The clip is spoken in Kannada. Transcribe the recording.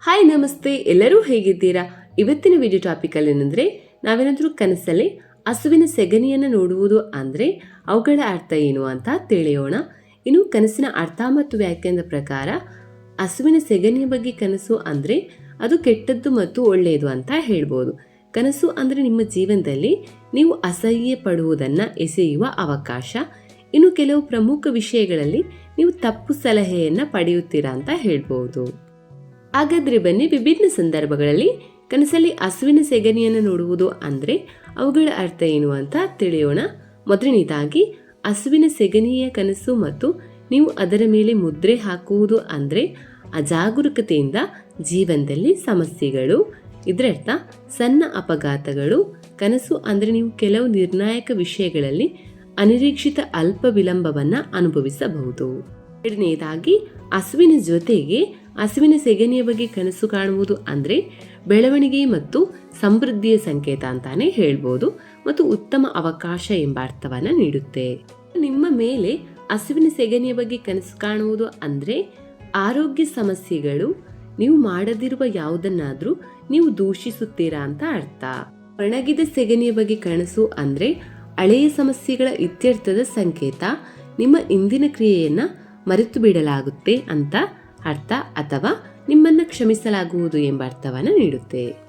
ಹಾಯ್ ನಮಸ್ತೆ. ಎಲ್ಲರೂ ಹೇಗಿದ್ದೀರಾ? ಇವತ್ತಿನ ವಿಡಿಯೋ ಟಾಪಿಕಲ್ಲಿ ಏನಂದ್ರೆ, ನಾವೇನಾದ್ರೂ ಕನಸಲ್ಲಿ ಹಸುವಿನ ಸೆಗಣಿಯನ್ನು ನೋಡುವುದು ಅಂದ್ರೆ ಅವುಗಳ ಅರ್ಥ ಏನು ಅಂತ ತಿಳಿಯೋಣ. ಇನ್ನು ಕನಸಿನ ಅರ್ಥ ಮತ್ತು ವ್ಯಾಖ್ಯಾನದ ಪ್ರಕಾರ, ಹಸುವಿನ ಸೆಗಣಿಯ ಬಗ್ಗೆ ಕನಸು ಅಂದ್ರೆ ಅದು ಕೆಟ್ಟದ್ದು ಮತ್ತು ಒಳ್ಳೆಯದು ಅಂತ ಹೇಳ್ಬೋದು. ಕನಸು ಅಂದ್ರೆ ನಿಮ್ಮ ಜೀವನದಲ್ಲಿ ನೀವು ಅಸಹ್ಯ ಪಡುವುದನ್ನ ಎಸೆಯುವ ಅವಕಾಶ. ಇನ್ನು ಕೆಲವು ಪ್ರಮುಖ ವಿಷಯಗಳಲ್ಲಿ ನೀವು ತಪ್ಪು ಸಲಹೆಯನ್ನು ಪಡೆಯುತ್ತೀರಾ ಅಂತ ಹೇಳ್ಬೋದು. ಹಾಗಾದ್ರೆ ಬನ್ನಿ ವಿಭಿನ್ನ ಸಂದರ್ಭಗಳಲ್ಲಿ ಕನಸಲ್ಲಿ ಹಸುವಿನ ಸೆಗಣಿಯನ್ನು ನೋಡುವುದು ಅಂದ್ರೆ ಅವುಗಳ ಅರ್ಥ ಏನು ಅಂತ ತಿಳಿಯೋಣ. ಮೊದಲನೇದಾಗಿ, ಹಸುವಿನ ಸೆಗಣಿಯ ಕನಸು ಮತ್ತು ನೀವು ಅದರ ಮೇಲೆ ಮುದ್ರೆ ಹಾಕುವುದು ಅಂದ್ರೆ ಅಜಾಗರೂಕತೆಯಿಂದ ಜೀವನದಲ್ಲಿ ಸಮಸ್ಯೆಗಳು, ಇದರರ್ಥ ಸಣ್ಣ ಅಪಘಾತಗಳು, ಕನಸು ಅಂದ್ರೆ ನೀವು ಕೆಲವು ನಿರ್ಣಾಯಕ ವಿಷಯಗಳಲ್ಲಿ ಅನಿರೀಕ್ಷಿತ ಅಲ್ಪ ವಿಳಂಬವನ್ನ ಅನುಭವಿಸಬಹುದು. ಎರಡನೆಯದಾಗಿ ಹಸುವಿನ ಜೊತೆಗೆ, ಹಸುವಿನ ಸೆಗಣಿಯ ಬಗ್ಗೆ ಕನಸು ಕಾಣುವುದು ಅಂದ್ರೆ ಬೆಳವಣಿಗೆ ಮತ್ತು ಸಮೃದ್ಧಿಯ ಸಂಕೇತ ಅಂತಾನೆ ಹೇಳ್ಬೋದು ಮತ್ತು ಉತ್ತಮ ಅವಕಾಶ ಎಂಬ ಅರ್ಥವನ್ನು ನೀಡುತ್ತೆ. ನಿಮ್ಮ ಮೇಲೆ ಹಸುವಿನ ಸೆಗಣಿಯ ಬಗ್ಗೆ ಕನಸು ಕಾಣುವುದು ಅಂದ್ರೆ ಆರೋಗ್ಯ ಸಮಸ್ಯೆಗಳು, ನೀವು ಮಾಡದಿರುವ ಯಾವುದನ್ನಾದರೂ ನೀವು ದೂಷಿಸುತ್ತೀರಾ ಅಂತ ಅರ್ಥ. ಒಣಗಿದ ಸೆಗಣಿಯ ಬಗ್ಗೆ ಕನಸು ಅಂದ್ರೆ ಹಳೆಯ ಸಮಸ್ಯೆಗಳ ಇತ್ಯರ್ಥದ ಸಂಕೇತ ನಿಮ್ಮ ಇಂದಿನ ಕ್ರಿಯೆಯನ್ನು ಮರೆತು ಬಿಡಲಾಗುತ್ತೆ ಅಂತ ಅರ್ಥ ಅಥವಾ ನಿಮ್ಮನ್ನ ಕ್ಷಮಿಸಲಾಗುವುದು ಎಂಬ ಅರ್ಥವನ್ನು ನೀಡುತ್ತೆ.